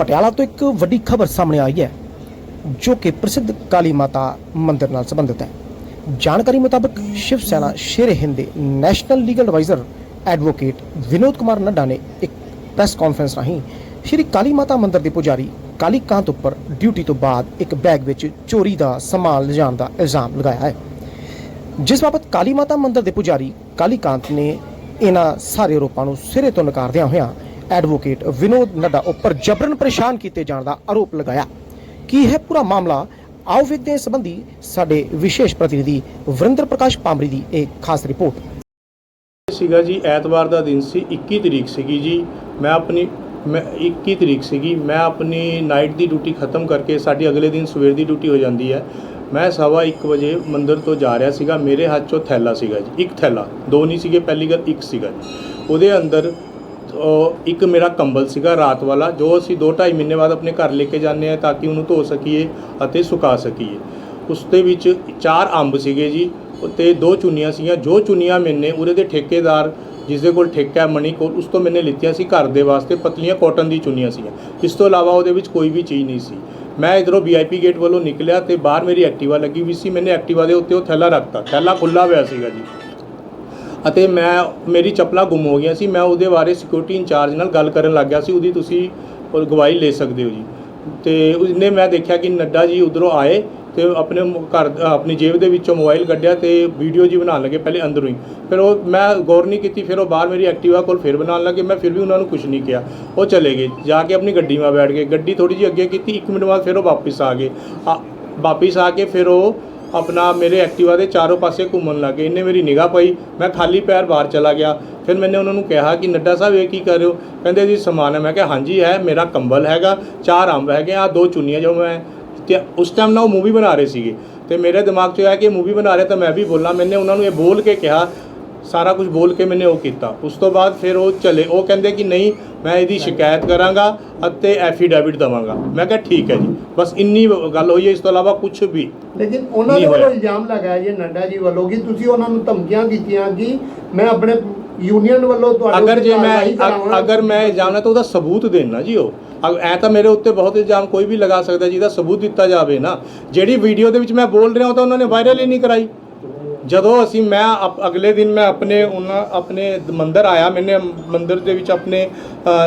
ਪਟਿਆਲਾ ਤੋਂ ਇੱਕ ਵੱਡੀ ਖਬਰ ਸਾਹਮਣੇ ਆਈ ਹੈ, ਜੋ ਕਿ ਪ੍ਰਸਿੱਧ ਕਾਲੀ ਮਾਤਾ ਮੰਦਿਰ ਨਾਲ ਸੰਬੰਧਿਤ ਹੈ। ਜਾਣਕਾਰੀ ਮੁਤਾਬਕ ਸ਼ਿਵ ਸੈਨਾ ਸ਼ੇਰ ਹਿੰਦ ਦੇ national legal adviser advocate Vinod Kumar Nadda ਨੇ ਇੱਕ ਪ੍ਰੈਸ ਕਾਨਫਰੰਸ ਰਾਹੀਂ ਸ਼੍ਰੀ ਕਾਲੀ ਮਾਤਾ ਮੰਦਿਰ ਦੇ ਪੁਜਾਰੀ ਕਾਲੀ ਕਾਂਤ ਉੱਪਰ ਡਿਊਟੀ ਤੋਂ ਬਾਅਦ ਇੱਕ ਬੈਗ ਵਿੱਚ ਚੋਰੀ ਦਾ ਸਮਾਨ ਲਿਜਾਣ ਦਾ ਇਲਜ਼ਾਮ ਲਗਾਇਆ ਹੈ। ਜਿਸ ਬਾਬਤ ਕਾਲੀ ਮਾਤਾ ਮੰਦਿਰ ਦੇ ਪੁਜਾਰੀ ਕਾਲੀ ਕਾਂਤ ਨੇ ਇਹਨਾਂ ਸਾਰੇ ਆਰੋਪਾਂ ਨੂੰ ਸਿਰੇ ਤੋਂ ਨਕਾਰਦਿਆਂ ਹੋਇਆਂ ਐਡਵੋਕੇਟ ਵਿਨੋਦ ਨੱਡਾ ਉੱਪਰ ਜਬਰਨ ਪਰੇਸ਼ਾਨ ਕੀਤੇ ਜਾਣ ਦਾ ਆਰੋਪ ਲਗਾਇਆ। ਕੀ ਹੈ ਪੂਰਾ ਮਾਮਲਾ ਆਓ ਵੇਖਦੇ ਹਾਂ ਇਸ ਸੰਬੰਧੀ ਸਾਡੇ ਵਿਸ਼ੇਸ਼ ਪ੍ਰਤੀਨਿਧੀ ਵਰਿੰਦਰ ਪ੍ਰਕਾਸ਼ ਪਾਮਰੀ ਦੀ ਇੱਕ ਖਾਸ ਰਿਪੋਰਟ? ਸੀਗਾ ਜੀ, ਐਤਵਾਰ ਦਾ ਦਿਨ ਸੀ 21 ਤਰੀਕ ਸੀਗੀ ਜੀ। ਮੈਂ ਆਪਣੀ, ਮੈਂ 21 ਤਰੀਕ ਸੀਗੀ। ਮੈਂ ਆਪਣੀ ਨਾਈਟ ਦੀ ਡਿਊਟੀ ਖਤਮ ਕਰਕੇ ਸਾਡੀ ਅਗਲੇ ਦਿਨ ਸਵੇਰ ਦੀ ਡਿਊਟੀ ਹੋ ਜਾਂਦੀ ਹੈ। ਮੈਂ ਸਵਾ 1 ਵਜੇ ਮੰਦਰ ਤੋਂ ਜਾ ਰਿਹਾ ਸੀਗਾ। ਮੇਰੇ ਹੱਥ 'ਚੋਂ ਥੈਲਾ ਸੀਗਾ ਜੀ, ਇੱਕ ਥੈਲਾ। ਦੋ ਨਹੀਂ ਸੀਗੇ, ਪਹਿਲੀ ਗੱਲ ਇੱਕ ਸੀਗਾ ਜੀ। ਉਹਦੇ ਅੰਦਰ ਇੱਕ ਮੇਰਾ ਕੰਬਲ ਸੀਗਾ ਰਾਤ ਵਾਲਾ, ਜੋ ਅਸੀਂ 2.5 ਮਹੀਨੇ ਬਾਅਦ ਆਪਣੇ ਘਰ ਲੈ ਕੇ ਜਾਂਦੇ ਆ ਤਾਂ ਕਿ ਉਹਨੂੰ ਧੋ ਸਕੀਏ ਅਤੇ ਸੁਕਾ ਸਕੀਏ। ਉਸ ਦੇ ਵਿੱਚ ਚਾਰ ਅੰਬ ਸੀਗੇ ਜੀ ਤੇ ਦੋ ਚੁੰਨੀਆਂ ਸੀਗੀਆਂ, ਜੋ ਚੁੰਨੀਆਂ ਮੈਨੇ ਉਹਦੇ ਦੇ ਠੇਕੇਦਾਰ ਜਿਸ ਦੇ ਕੋਲ ਠੇਕਾ ਮਣੀ ਕੋਲ, ਉਸ ਤੋਂ ਮੈਨੇ ਲਿੱਤੀਆਂ ਸੀ ਘਰ ਦੇ ਵਾਸਤੇ ਪਤਲੀਆਂ ਕਾਟਨ ਦੀ ਚੁੰਨੀਆਂ ਸੀਗੀਆਂ। ਇਸ ਤੋਂ ਇਲਾਵਾ ਉਹਦੇ ਵਿੱਚ ਕੋਈ ਵੀ ਚੀਜ਼ ਨਹੀਂ ਸੀ। ਮੈਂ ਇਧਰੋਂ ਵੀਆਈਪੀ ਗੇਟ ਵੱਲੋਂ ਨਿਕਲਿਆ ਤੇ ਬਾਹਰ ਮੇਰੀ ਐਕਟਿਵਾ ਲੱਗੀ ਵੀ ਸੀ, ਮੈਨੇ ਐਕਟਿਵਾ ਦੇ ਉੱਤੇ ਉਹ ਥੈਲਾ ਰੱਖਤਾ, ਥੈਲਾ ਖੁੱਲਾ ਹੋਇਆ ਸੀਗਾ ਜੀ। ਅਤੇ ਮੈਂ, ਮੇਰੀ ਚੱਪਲਾਂ ਗੁੰਮ ਹੋ ਗਈਆਂ ਸੀ। ਮੈਂ ਉਹਦੇ ਬਾਰੇ ਸਿਕਿਉਰਿਟੀ ਇੰਚਾਰਜ ਨਾਲ ਗੱਲ ਕਰਨ ਲੱਗ ਗਿਆ ਸੀ। ਉਹਦੀ ਤੁਸੀਂ ਉਹ ਗਵਾਹੀ ਲੈ ਸਕਦੇ ਹੋ ਜੀ। ਤੇ ਉਹਨੇ ਮੈਂ ਦੇਖਿਆ ਕਿ ਨੱਡਾ ਜੀ ਉਧਰੋਂ ਆਏ ਤੇ ਆਪਣੇ ਘਰ, ਆਪਣੀ ਜੇਬ ਦੇ ਵਿੱਚੋਂ ਮੋਬਾਈਲ ਕੱਢਿਆ ਤੇ ਵੀਡੀਓ ਜੀ ਬਣਾਉਣ ਲੱਗੇ ਪਹਿਲੇ ਅੰਦਰੋਂ ਹੀ। ਫਿਰ ਉਹ, ਮੈਂ ਗੌਰ ਨਹੀਂ ਕੀਤੀ। ਫਿਰ ਉਹ ਬਾਹਰ ਮੇਰੀ ਐਕਟਿਵਾ ਕੋਲ ਫਿਰ ਬਣਾਉਣ ਲੱਗੇ। ਮੈਂ ਫਿਰ ਵੀ ਉਹਨਾਂ ਨੂੰ ਕੁਝ ਨਹੀਂ ਕਿਹਾ। ਉਹ ਚਲੇ ਗਏ। ਜਾ ਕੇ ਆਪਣੀ ਗੱਡੀ 'ਮਾ ਬੈਠ ਗਏ। ਗੱਡੀ ਥੋੜੀ ਜਿਹੀ ਅੱਗੇ ਕੀਤੀ। 1 ਮਿੰਟ ਬਾਅਦ ਫਿਰ ਉਹ ਵਾਪਸ ਆ ਗਏ। ਆ- ਵਾਪਸ ਆ ਕੇ ਫਿਰ ਉਹ ਆਪਣਾ ਮੇਰੇ ਐਕਟਿਵਾ ਦੇ ਚਾਰੋਂ ਪਾਸੇ ਘੁੰਮਣ ਲੱਗੇ ਇਹਨੇ ਮੇਰੀ ਨਿਗਾਹ ਪਈ, ਮੈਂ ਖਾਲੀ ਪੈਰ ਬਾਹਰ ਚਲਾ ਗਿਆ। ਫਿਰ ਮੈਨੇ ਉਹਨਾਂ ਨੂੰ ਕਿਹਾ ਕਿ ਨੱਡਾ ਸਾਹਿਬ, ਇਹ ਕੀ ਕਰ ਰਹੇ ਹੋ? ਕਹਿੰਦੇ ਜੀ, ਸਮਾਨ ਹੈ। ਮੈਂ ਕਿਹਾ, ਹਾਂਜੀ, ਹੈ, ਮੇਰਾ ਕੰਬਲ ਹੈਗਾ, ਚਾਰ ਅੰਬ ਹੈਗੇ ਆ ਦੋ ਚੁੰਨੀਆਂ ਜੋ ਮੈਂ ਤੇ ਉਸ ਟਾਈਮ ਨਾ ਉਹ ਮੂਵੀ ਬਣਾ ਰਹੇ ਸੀਗੇ। ਤੇ ਮੇਰੇ ਦਿਮਾਗ 'ਚ ਆਇਆ ਕਿ ਮੂਵੀ ਬਣਾ ਰਹੇ ਤਾਂ ਮੈਂ ਵੀ ਬੋਲਾਂ। ਮੈਨੇ ਉਹਨਾਂ ਨੂੰ ਇਹ ਬੋਲ ਕੇ ਕਿਹਾ ਸਾਰਾ ਕੁਝ ਬੋਲ ਕੇ ਮੈंने ਉਹ ਕੀਤਾ। ਉਸ ਤੋਂ ਬਾਅਦ ਫਿਰ ਉਹ ਚਲੇ। ਉਹ ਕਹਿੰਦੇ ਕਿ ਨਹੀਂ ਮੈਂ ਇਹਦੀ ਸ਼ਿਕਾਇਤ ਕਰਾਂਗਾ ਅਤੇ ਐਫੀਡੈਵਿਟ ਦਵਾਂਗਾ। ਮੈਂ ਕਿਹਾ ਠੀਕ ਹੈ ਜੀ। ਬਸ ਇੰਨੀ ਗੱਲ ਹੋਈ ਹੈ। ਇਸ ਤੋਂ ਇਲਾਵਾ ਕੁਝ ਵੀ ਲੇਕਿਨ ਉਹਨਾਂ ਦੇ ਵੱਲੋਂ। ਇਲਜ਼ਾਮ ਲਗਾਇਆ ਜੀ ਨੱਡਾ ਜੀ ਵੱਲੋਂ ਕਿ ਤੁਸੀਂ ਉਹਨਾਂ ਨੂੰ ਧਮਕੀਆਂ ਦਿੱਤੀਆਂ ਕਿ ਮੈਂ ਆਪਣੇ ਯੂਨੀਅਨ ਵੱਲੋਂ ਤੁਹਾਡੇ ਅਗਰ ਜੇ ਮੈਂ ਅਗਰ ਮੈਂ ਇਲਜ਼ਾਮ ਤਾਂ ਉਹਦਾ ਸਬੂਤ ਦੇਣਾ ਜੀ ਉਹ। ਐ ਤਾਂ ਮੇਰੇ ਉੱਤੇ ਬਹੁਤ ਇਲਜ਼ਾਮ ਕੋਈ ਵੀ ਲਗਾ ਸਕਦਾ ਜਿਹਦਾ ਸਬੂਤ ਦਿੱਤਾ ਜਾਵੇ ਨਾ। ਜਿਹੜੀ ਵੀਡੀਓ ਦੇ ਵਿੱਚ ਮੈਂ ਬੋਲ ਰਿਹਾ ਉਹ ਤਾਂ ਉਹਨਾਂ ਨੇ ਵਾਇਰਲ ਹੀ ਨਹੀਂ ਕਰਾਈ। ਜਦੋਂ ਅਸੀਂ ਮੈਂ ਅਪ- ਅਗਲੇ ਦਿਨ ਮੈਂ ਆਪਣੇ ਉਹਨਾਂ, ਆਪਣੇ ਮੰਦਰ ਆਇਆ, ਮੈਨੇ ਮੰਦਰ ਦੇ ਵਿੱਚ ਆਪਣੇ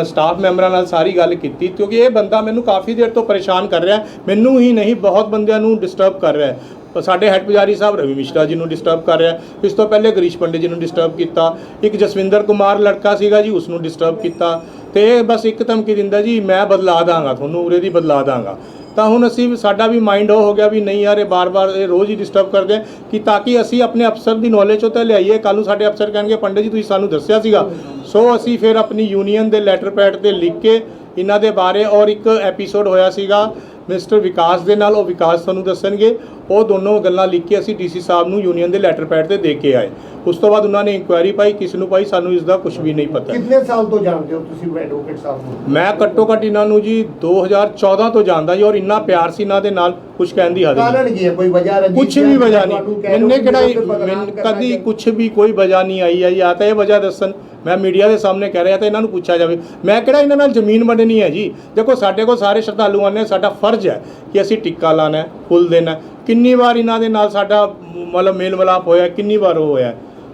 ਸਟਾਫ ਮੈਂਬਰਾਂ ਨਾਲ ਸਾਰੀ ਗੱਲ ਕੀਤੀ, ਕਿਉਂਕਿ ਇਹ ਬੰਦਾ ਮੈਨੂੰ ਕਾਫੀ ਦੇਰ ਤੋਂ ਪਰੇਸ਼ਾਨ ਕਰ ਰਿਹਾ, ਮੈਨੂੰ ਹੀ ਨਹੀਂ, ਬਹੁਤ ਬੰਦਿਆਂ ਨੂੰ ਡਿਸਟਰਬ ਕਰ ਰਿਹਾ ਸਾਡੇ ਹੈੱਡ ਪੁਜਾਰੀ ਸਾਹਿਬ ਰਵੀ ਮਿਸ਼ਰਾ ਜੀ ਨੂੰ ਡਿਸਟਰਬ ਕਰ ਰਿਹਾ ਇਸ ਤੋਂ ਪਹਿਲੇ ਗਰੀਸ਼ ਪੰਡੇ ਜੀ ਨੂੰ ਡਿਸਟਰਬ ਕੀਤਾ, ਇੱਕ ਜਸਵਿੰਦਰ ਕੁਮਾਰ ਲੜਕਾ ਸੀਗਾ ਜੀ ਉਸ ਨੂੰ ਡਿਸਟਰਬ ਕੀਤਾ, ਤੇ ਇਹ ਬਸ ਇੱਕ ਧਮਕੀ ਦਿੰਦਾ ਜੀ, ਮੈਂ ਬਦਲਾ ਦਾਂਗਾ ਤੁਹਾਨੂੰ, ਉਰੇ ਦੀ ਬਦਲਾ ਦਾਂਗਾ। ਤਾਂ ਹੁਣ ਅਸੀਂ ਸਾਡਾ ਵੀ ਮਾਈਂਡ ਉਹ ਹੋ ਗਿਆ ਵੀ ਨਹੀਂ ਯਾਰ, ਇਹ ਬਾਰ-ਬਾਰ ਇਹ ਰੋਜ਼ ਹੀ ਡਿਸਟਰਬ ਕਰਦੇ ਆ ਕਿ ਤਾਂ ਕਿ ਅਸੀਂ ਆਪਣੇ ਅਫਸਰ ਦੀ ਨੌਲੇਜ 'ਚੋਂ ਤਾਂ ਲਿਆਈਏ। ਕੱਲ ਨੂੰ ਸਾਡੇ ਅਫਸਰ ਕਹਿਣਗੇ, ਪੰਡਿਤ ਜੀ, ਤੁਸੀਂ ਸਾਨੂੰ ਦੱਸਿਆ ਸੀਗਾ। ਸੋ ਅਸੀਂ ਫਿਰ ਆਪਣੀ ਯੂਨੀਅਨ ਦੇ ਲੈਟਰ ਪੈਡ ਤੇ ਲਿਖ ਕੇ ਇਹਨਾਂ ਦੇ ਬਾਰੇ ਔਰ ਇੱਕ ਐਪੀਸੋਡ ਹੋਇਆ ਸੀਗਾ ਮਿਸਟਰ ਵਿਕਾਸ ਦੇ ਨਾਲ, ਉਹ ਵਿਕਾਸ ਤੁਹਾਨੂੰ ਦੱਸਣਗੇ। ਉਹ ਦੋਨੋਂ ਗੱਲਾਂ ਲਿਖ ਕੇ ਅਸੀਂ ਡੀਸੀ ਸਾਹਿਬ ਨੂੰ ਯੂਨੀਅਨ ਦੇ ਲੈਟਰ ਪੈਡ ਤੇ ਦੇ ਕੇ ਆਏ। ਉਸ ਤੋਂ ਬਾਅਦ ਉਹਨਾਂ ਨੇ ਇਨਕੁਆਇਰੀ ਪਾਈ ਕਿਸ ਨੂੰ ਪਾਈ ਸਾਨੂੰ ਇਸ ਦਾ ਕੁਝ ਵੀ ਨਹੀਂ ਪਤਾ। ਕਿੰਨੇ ਸਾਲ ਤੋਂ ਜਾਣਦੇ ਹੋ ਤੁਸੀਂ ਐਡਵੋਕੇਟ ਸਾਹਿਬ ਨੂੰ? ਮੈਂ ਘੱਟੋ ਘੱਟ ਇਹਨਾਂ ਨੂੰ ਜੀ 2014 ਤੋਂ ਜਾਣਦਾ ਜੀ ਔਰ ਇੰਨਾ ਪਿਆਰ ਸੀ ਇਹਨਾਂ ਦੇ ਨਾਲ ਕੁਝ ਕਹਿਣ ਦੀ ਹੱਦ ਨਹੀਂ। ਕਾਰਨ ਕੀ ਹੈ? ਕੋਈ ਵਜ੍ਹਾ ਰੰਜਿਸ਼ ਕੁਝ? ਵੀ ਵਜ੍ਹਾ ਨਹੀਂ। ਮੈਨੇ ਕਿਹੜਾ ਕਦੀ। ਕੁਝ ਵੀ ਕੋਈ ਵਜ੍ਹਾ ਨਹੀਂ ਆਈ ਹੈ ਜਾਂ ਤਾਂ ਇਹ ਵਜ੍ਹਾ ਦੱਸਣ। ਮੈਂ ਮੀਡੀਆ ਦੇ ਸਾਹਮਣੇ ਕਹਿ ਰਿਹਾ ਤਾਂ ਇਹਨਾਂ ਨੂੰ ਪੁੱਛਿਆ ਜਾਵੇ। ਮੈਂ ਕਿਹੜਾ ਇਹਨਾਂ ਨਾਲ ਜ਼ਮੀਨ ਵੰਡਣੀ ਹੈ ਜੀ? ਦੇਖੋ, ਸਾਡੇ ਕੋਲ ਸਾਰੇ ਸ਼ਰਧਾਲੂਆਂ ਨੇ, ਸਾਡਾ ਫਰਜ਼ ਹੈ ਕਿ ਅਸੀਂ ਟਿੱਕਾ ਲਾਣਾ ਫੁੱਲ ਦੇਣਾ ਕਿੰਨੀ ਵਾਰ ਇਹਨਾਂ ਦੇ ਨਾਲ ਸਾਡਾ ਮਤਲਬ ਮੇਲ ਮਿਲਾਪ ਹੋਇਆ, ਕਿੰਨੀ ਵਾਰ ਉਹ ਹੋਇਆ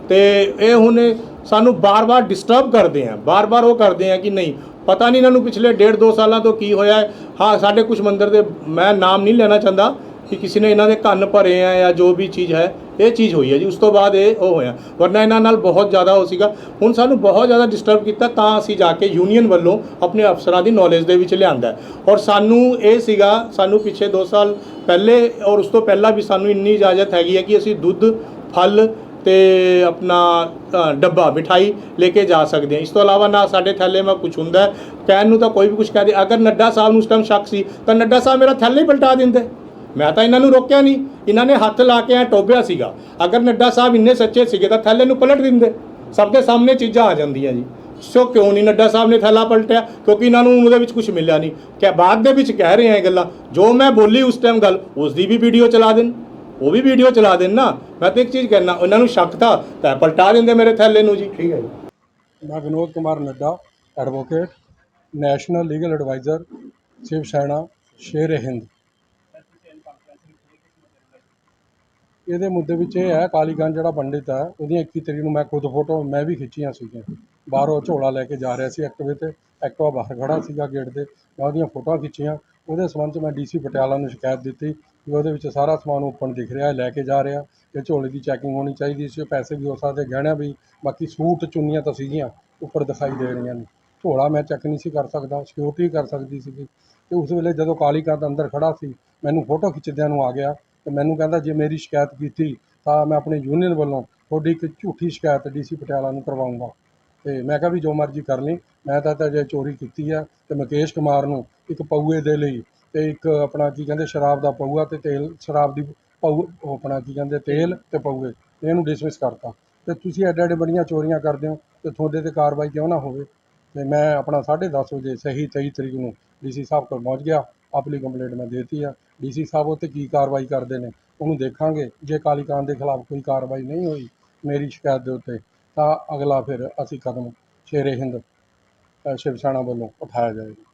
ਤੇ ਇਹ ਹੁਣ ਸਾਨੂੰ ਬਾਰ-ਬਾਰ ਡਿਸਟਰਬ ਕਰਦੇ ਆ। ਬਾਰ-ਬਾਰ ਉਹ ਕਰਦੇ ਆ ਕਿ ਨਹੀਂ, ਪਤਾ ਨਹੀਂ ਇਹਨਾਂ ਨੂੰ ਪਿਛਲੇ ਡੇਢ ਦੋ ਸਾਲਾਂ ਤੋਂ ਕੀ ਹੋਇਆ ਹਾਂ। ਸਾਡੇ ਕੁਝ ਮੰਦਰ ਦੇ ਮੈਂ ਨਾਮ ਨਹੀਂ ਲੈਣਾ ਚਾਹੁੰਦਾ ਕਿ ਕਿਸੇ ਨੇ ਇਹਨਾਂ ਦੇ ਕੰਨ ਭਰੇ ਆ ਜਾਂ ਜੋ ਵੀ ਚੀਜ਼ ਹੈ, ਇਹ ਚੀਜ਼ ਹੋਈ ਹੈ ਜੀ। ਉਸ ਤੋਂ ਬਾਅਦ ਇਹ ਉਹ ਹੋਇਆ। ਵਰਨਾ ਇਹਨਾਂ ਨਾਲ ਬਹੁਤ ਜ਼ਿਆਦਾ ਹੋ ਸੀਗਾ। ਹੁਣ ਸਾਨੂੰ ਬਹੁਤ ਜ਼ਿਆਦਾ ਡਿਸਟਰਬ ਕੀਤਾ, ਤਾਂ ਅਸੀਂ ਜਾ ਕੇ ਯੂਨੀਅਨ ਵੱਲੋਂ ਆਪਣੇ ਅਫਸਰਾਂ ਦੀ ਨੌਲੇਜ ਦੇ ਵਿੱਚ ਲਿਆਂਦਾ ਔਰ ਸਾਨੂੰ ਇਹ ਸੀਗਾ, ਸਾਨੂੰ ਪਿਛੇ 2 ਸਾਲ ਪਹਿਲੇ ਔਰ ਉਸ ਤੋਂ ਪਹਿਲਾਂ ਵੀ ਸਾਨੂੰ ਇੰਨੀ ਇਜਾਜ਼ਤ ਹੈਗੀ ਹੈ ਕਿ ਅਸੀਂ ਦੁੱਧ, ਫਲ ਤੇ ਆਪਣਾ ਡੱਬਾ, ਮਿਠਾਈ ਲੈ ਕੇ ਜਾ ਸਕਦੇ ਹਾਂ। ਇਸ ਤੋਂ ਇਲਾਵਾ ਨਾ ਸਾਡੇ ਥੈਲੇ ਮੈਂ ਕੁਝ ਹੁੰਦਾ ਕਹਿਣ ਨੂੰ ਤਾਂ ਕੋਈ ਵੀ ਕੁਝ ਕਹਿ ਦੇ। ਅਗਰ ਨੱਡਾ ਸਾਹਿਬ ਨੂੰ ਉਸ ਟਾਈਮ ਸ਼ੱਕ ਸੀ, ਤਾਂ ਨੱਡਾ ਸਾਹਿਬ ਮੇਰਾ ਥੈਲੇ ਹੀ ਪਲਟਾ ਦਿੰਦੇ। ਮੈਂ ਤਾਂ ਇਹਨਾਂ ਨੂੰ ਰੋਕਿਆ ਨਹੀਂ। ਇਹਨਾਂ ਨੇ ਹੱਥ ਲਾ ਕੇ ਐ ਟੋਬਿਆ ਸੀਗਾ। ਅਗਰ ਨੱਡਾ ਸਾਹਿਬ ਇੰਨੇ ਸੱਚੇ ਸੀਗੇ ਤਾਂ ਥੈਲੇ ਨੂੰ ਪਲਟ ਦਿੰਦੇ। ਸਭ ਦੇ ਸਾਹਮਣੇ ਚੀਜ਼ਾਂ ਆ ਜਾਂਦੀਆਂ ਜੀ। ਸੋ ਕਿਉਂ ਨਹੀਂ ਨੱਡਾ ਸਾਹਿਬ ਨੇ ਥੈਲਾ ਪਲਟਿਆ? ਕਿਉਂਕਿ ਇਹਨਾਂ ਨੂੰ ਉਹਦੇ ਵਿੱਚ ਕੁਝ ਮਿਲਿਆ ਨਹੀਂ। ਕਿ ਬਾਅਦ ਦੇ ਵਿੱਚ ਕਹਿ ਰਹੇ ਆ ਇਹ ਗੱਲਾਂ। ਜੋ ਮੈਂ ਬੋਲੀ ਉਸ ਟਾਈਮ ਗੱਲ ਉਸ ਦੀ ਵੀ ਵੀਡੀਓ ਚਲਾ ਦੇਣ। ਉਹ ਵੀ ਵੀਡੀਓ ਚਲਾ ਦੇਣ ਨਾ। ਮੈਂ ਤਾਂ ਇੱਕ ਚੀਜ਼ ਕਹਿਣਾ, ਉਹਨਾਂ ਨੂੰ ਸ਼ੱਕ ਥਾ ਤਾਂ ਪਲਟਾ ਦਿੰਦੇ ਮੇਰੇ ਥੈਲੇ ਨੂੰ ਜੀ। ਠੀਕ ਹੈ ਜੀ। ਮੈਂ Vinod Kumar Nadda advocate national legal adviser Shiv Sena Sher Hind. ਇਹਦੇ ਮੁੱਦੇ ਵਿੱਚ ਇਹ ਹੈ ਕਾਲੀਗੰਜ ਜਿਹੜਾ ਪੰਡਿਤ ਹੈ ਉਹਦੀਆਂ 21 ਤਰੀਕ ਨੂੰ ਮੈਂ ਖੁਦ ਫੋਟੋ ਮੈਂ ਵੀ ਖਿੱਚੀਆਂ ਸੀਗੀਆਂ। ਬਾਹਰੋਂ ਝੋਲਾ ਲੈ ਕੇ ਜਾ ਰਿਹਾ ਸੀ ਐਕਟਿਵੇ ਤੇ, ਐਕਟਿਵਾ ਬਾਹਰ ਖੜਾ ਸੀਗਾ ਗੇਟ ਦੇ, ਮੈਂ ਉਹਦੀਆਂ ਫੋਟੋਆਂ ਖਿੱਚੀਆਂ। ਉਹਦੇ ਸੰਬੰਧ 'ਚ ਮੈਂ ਡੀਸੀ ਪਟਿਆਲਾ ਨੂੰ ਸ਼ਿਕਾਇਤ ਦਿੱਤੀ ਕਿ ਉਹਦੇ ਵਿੱਚ ਸਾਰਾ ਸਮਾਨ ਓਪਨ ਦਿਖ ਰਿਹਾ ਲੈ ਕੇ ਜਾ ਰਿਹਾ ਇਹ ਝੋਲੇ ਦੀ ਚੈਕਿੰਗ ਹੋਣੀ ਚਾਹੀਦੀ ਸੀ। ਪੈਸੇ ਵੀ ਹੋ ਸਕਦੇ ਗਹਿਣਿਆਂ ਵੀ, ਬਾਕੀ ਸੂਟ ਚੁੰਨੀਆਂ ਤਾਂ ਸੀਗੀਆਂ, ਉੱਪਰ ਦਿਖਾਈ ਦੇ ਰਹੀਆਂ ਨੇ। ਝੋਲਾ ਮੈਂ ਚੈੱਕ ਨਹੀਂ ਸੀ ਕਰ ਸਕਦਾ ਸਿਕਿਉਰਿਟੀ ਕਰ ਸਕਦੀ ਸੀਗੀ। ਤੇ ਉਸ ਵੇਲੇ ਜਦੋਂ ਕਾਲੀ ਅੰਦਰ ਖੜਾ ਸੀ, ਮੈਨੂੰ ਫੋਟੋ ਖਿੱਚਦਿਆਂ ਨੂੰ ਆ ਗਿਆ ਤੇ ਮੈਨੂੰ ਕਹਿੰਦਾ ਜੇ ਮੇਰੀ ਸ਼ਿਕਾਇਤ ਕੀਤੀ ਤਾਂ ਮੈਂ ਆਪਣੇ ਯੂਨੀਅਨ ਵੱਲੋਂ ਤੁਹਾਡੀ ਇੱਕ ਝੂਠੀ ਸ਼ਿਕਾਇਤ ਡੀਸੀ ਪਟਿਆਲਾ ਨੂੰ ਕਰਵਾਉਂਗਾ। ਤੇ ਮੈਂ ਕਿਹਾ ਵੀ ਜੋ ਮਰਜ਼ੀ ਕਰ ਲਈ, ਮੈਂ ਤਾਂ ਤਾਂ ਜੇ ਚੋਰੀ ਕੀਤੀ ਆ ਤੇ ਮੁਕੇਸ਼ ਕੁਮਾਰ ਨੂੰ ਇੱਕ ਪਊਏ ਦੇ ਲਈ ਤੇ ਇੱਕ ਆਪਣਾ ਕੀ ਕਹਿੰਦੇ ਸ਼ਰਾਬ ਦਾ ਪਊਆ ਤੇ ਤੇਲ, ਸ਼ਰਾਬ ਦੀ ਪਊ, ਉਹ ਆਪਣਾ ਕੀ ਕਹਿੰਦੇ ਤੇਲ ਤੇ ਪਊਏ, ਇਹਨੂੰ ਡਿਸਮਿਸ ਕਰਤਾ। ਤੇ ਤੁਸੀਂ ਐਡੇ ਐਡੇ ਬੜੀਆਂ ਚੋਰੀਆਂ ਕਰਦੇ ਹੋ ਤੇ ਤੁਹਾਡੇ ਤੇ ਕਾਰਵਾਈ ਕਿਉਂ ਨਾ ਹੋਵੇ? ਤੇ ਮੈਂ ਆਪਣਾ 10:30 ਵਜੇ ਸਹੀ 23 ਤਰੀਕ ਨੂੰ ਡੀਸੀ ਸਾਹਿਬ ਕੋਲ ਪਹੁੰਚ ਗਿਆ, ਆਪਣੀ ਕੰਪਲੇਂਟ ਮੈਂ ਦੇਤੀ ਆ। ਡੀਸੀ ਸਾਹਿਬ ਉੱਤੇ ਕੀ ਕਾਰਵਾਈ ਕਰਦੇ ਨੇ ਉਹਨੂੰ ਦੇਖਾਂਗੇ ਜੇ ਕਾਲੀਕਾਂਡ ਦੇ ਖਿਲਾਫ ਕੋਈ ਕਾਰਵਾਈ ਨਹੀਂ ਹੋਈ ਮੇਰੀ ਸ਼ਿਕਾਇਤ ਦੇ ਉੱਤੇ ਤਾਂ ਅਗਲਾ ਫਿਰ ਅਸੀਂ ਕਦਮ ਸ਼ੇਰੇ ਹਿੰਦ ਸ਼ਿਵ ਸੈਨਾ ਵੱਲੋਂ ਉਠਾਇਆ ਜਾਏਗਾ